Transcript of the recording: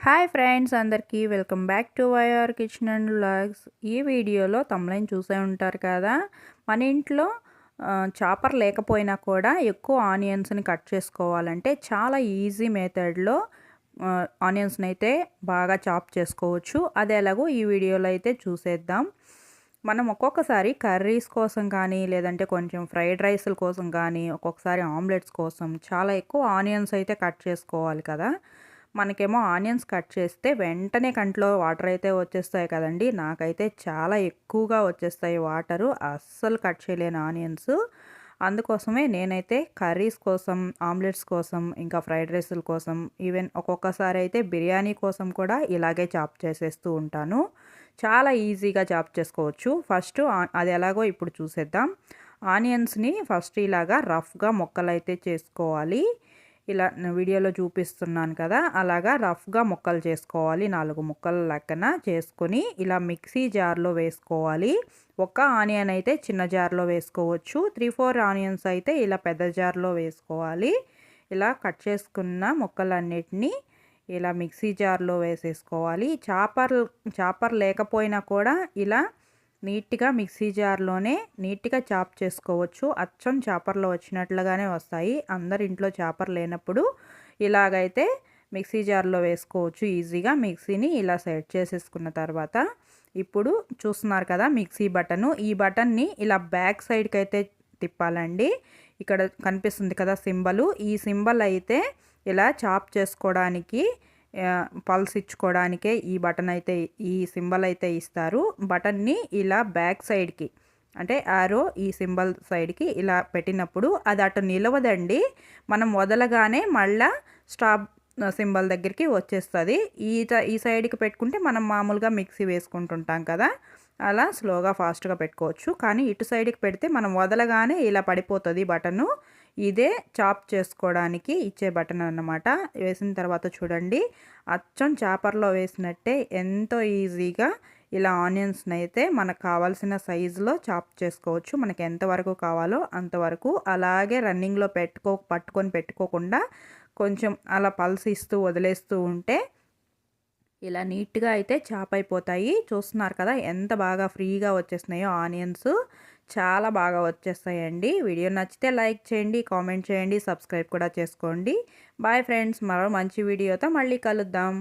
Hi friends అందరికీ welcome back to Y R kitchen and vlogs. ఈ వీడియోలో తమలైన్ చూసే ఉంటారు కదా? మన ఇంట్లో చాపర్ లేకపోయినా కూడా ఎక్కువ ఆనియన్స్ని కట్ చేసుకోవాలంటే చాలా ఈజీ మెథడ్లో ఆనియన్స్ని అయితే బాగా చాప్ చేసుకోవచ్చు. అది ఎలాగో ఈ వీడియోలో అయితే చూసేద్దాం. మనం ఒక్కొక్కసారి కర్రీస్ కోసం కానీ లేదంటే కొంచెం ఫ్రైడ్ రైస్ల కోసం కానీ ఒక్కొక్కసారి ఆమ్లెట్స్ కోసం చాలా ఎక్కువ ఆనియన్స్ అయితే కట్ చేసుకోవాలి కదా? మనకేమో ఆనియన్స్ కట్ చేస్తే వెంటనే కంట్లో వాటర్ అయితే వచ్చేస్తాయి కదండి. నాకైతే చాలా ఎక్కువగా వచ్చేస్తాయి వాటరు. అస్సలు కట్ చేయలేను ఆనియన్స్. అందుకోసమే నేనైతే కర్రీస్ కోసం ఆమ్లెట్స్ కోసం ఇంకా ఫ్రైడ్ రైస్ల కోసం ఈవెన్ ఒక్కొక్కసారి అయితే బిర్యానీ కోసం కూడా ఇలాగే చాప్ చేసేస్తూ ఉంటాను. చాలా ఈజీగా చాప్ చేసుకోవచ్చు. ఫస్ట్ అది ఎలాగో ఇప్పుడు చూసేద్దాం. ఆనియన్స్ని ఫస్ట్ ఇలాగా రఫ్గా మొక్కలైతే చేసుకోవాలి. ఇలా వీడియోలో చూపిస్తున్నాను కదా అలాగా రఫ్గా ముక్కలు చేసుకోవాలి. నాలుగు ముక్కలు లెక్కన చేసుకొని ఇలా మిక్సీ జార్లో వేసుకోవాలి. ఒక ఆనియన్ అయితే చిన్న జార్లో వేసుకోవచ్చు. త్రీ ఫోర్ ఆనియన్స్ అయితే ఇలా పెద్ద జార్లో వేసుకోవాలి. ఇలా కట్ చేసుకున్న ముక్కలన్నిటినీ ఇలా మిక్సీ జార్లో వేసేసుకోవాలి. చాపర్ చాపర్ లేకపోయినా కూడా ఇలా నీట్గా మిక్సీ జార్లోనే నీట్గా చాప్ చేసుకోవచ్చు. అచ్చం చాపర్లో వచ్చినట్లుగానే వస్తాయి. అందరి ఇంట్లో చాపర్ లేనప్పుడు ఇలాగైతే మిక్సీ జార్లో వేసుకోవచ్చు. ఈజీగా మిక్సీని ఇలా సెట్ చేసేసుకున్న తర్వాత ఇప్పుడు చూస్తున్నారు కదా మిక్సీ బటను. ఈ బటన్ని ఇలా బ్యాక్ సైడ్కి అయితే తిప్పాలండి. ఇక్కడ కనిపిస్తుంది కదా సింబలు. ఈ సింబల్ అయితే ఇలా చాప్ చేసుకోవడానికి పల్స్ ఇచ్చుకోవడానికే ఈ బటన్ అయితే ఈ సింబల్ అయితే ఇస్తారు. బటన్ని ఇలా బ్యాక్ సైడ్కి అంటే ఆరో ఈ సింబల్ సైడ్కి ఇలా పెట్టినప్పుడు అది అటు నిలవదండి. మనం వదలగానే మళ్ళా స్టాప్ సింబల్ దగ్గరికి వచ్చేస్తుంది. ఈ ఈ సైడ్కి పెట్టుకుంటే మనం మామూలుగా మిక్సీ వేసుకుంటుంటాం కదా. అలా స్లోగా ఫాస్ట్గా పెట్టుకోవచ్చు. కానీ ఇటు సైడ్కి పెడితే మనం వదలగానే ఇలా పడిపోతుంది బటను. ఇదే చాప్ చేసుకోవడానికి ఇచ్చే బటన్ అన్నమాట. వేసిన తర్వాత చూడండి. అచ్చం చేపర్లో వేసినట్టే ఎంతో ఈజీగా ఇలా ఆనియన్స్ని అయితే మనకు కావాల్సిన సైజులో చాప్ చేసుకోవచ్చు. మనకి ఎంతవరకు కావాలో అంతవరకు అలాగే రన్నింగ్లో పెట్టుకో పట్టుకొని పెట్టుకోకుండా కొంచెం అలా పల్స్ ఇస్తూ వదిలేస్తూ ఉంటే ఇలా నీట్గా అయితే చాప్ అయిపోతాయి. చూస్తున్నారు కదా ఎంత బాగా ఫ్రీగా వచ్చేస్తున్నాయో ఆనియన్స్. చాలా బాగా వచ్చేస్తాయండి. వీడియో నచ్చితే లైక్ చేయండి కామెంట్ చేయండి సబ్స్క్రైబ్ కూడా చేసుకోండి. బాయ్ ఫ్రెండ్స్ మరో మంచి వీడియోతో మళ్ళీ కలుద్దాం.